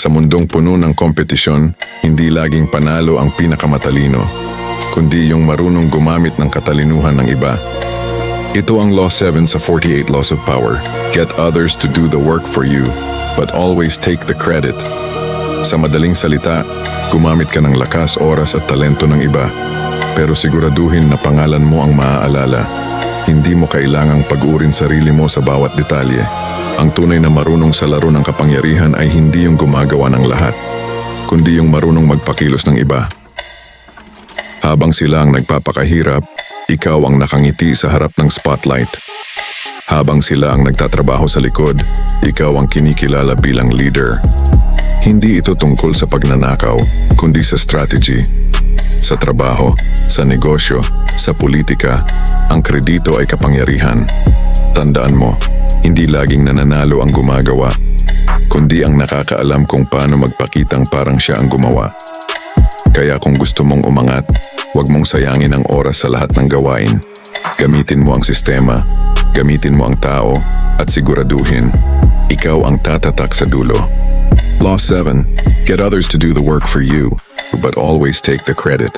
Sa mundong puno ng kompetisyon, hindi laging panalo ang pinakamatalino, kundi yung marunong gumamit ng katalinuhan ng iba. Ito ang Law 7 sa 48 Laws of Power. Get others to do the work for you, but always take the credit. Sa madaling salita, gumamit ka ng lakas, oras at talento ng iba. Pero siguraduhin na pangalan mo ang maaalala. Hindi mo kailangang pag-urin sarili mo sa bawat detalye. Ang tunay na marunong sa laro ng kapangyarihan ay hindi yung gumagawa ng lahat, kundi yung marunong magpakilos ng iba. Habang sila ang nagpapakahirap, ikaw ang nakangiti sa harap ng spotlight. Habang sila ang nagtatrabaho sa likod, ikaw ang kinikilala bilang leader. Hindi ito tungkol sa pagnanakaw, kundi sa strategy. Sa trabaho, sa negosyo, sa politika, ang kredito ay kapangyarihan. Tandaan mo, hindi laging nananalo ang gumagawa, kundi ang nakakaalam kung paano magpakitang parang siya ang gumawa. Kaya kung gusto mong umangat, huwag mong sayangin ang oras sa lahat ng gawain. Gamitin mo ang sistema, gamitin mo ang tao, at siguraduhin, ikaw ang tatatak sa dulo. Law 7. Get others to do the work for you, but always take the credit.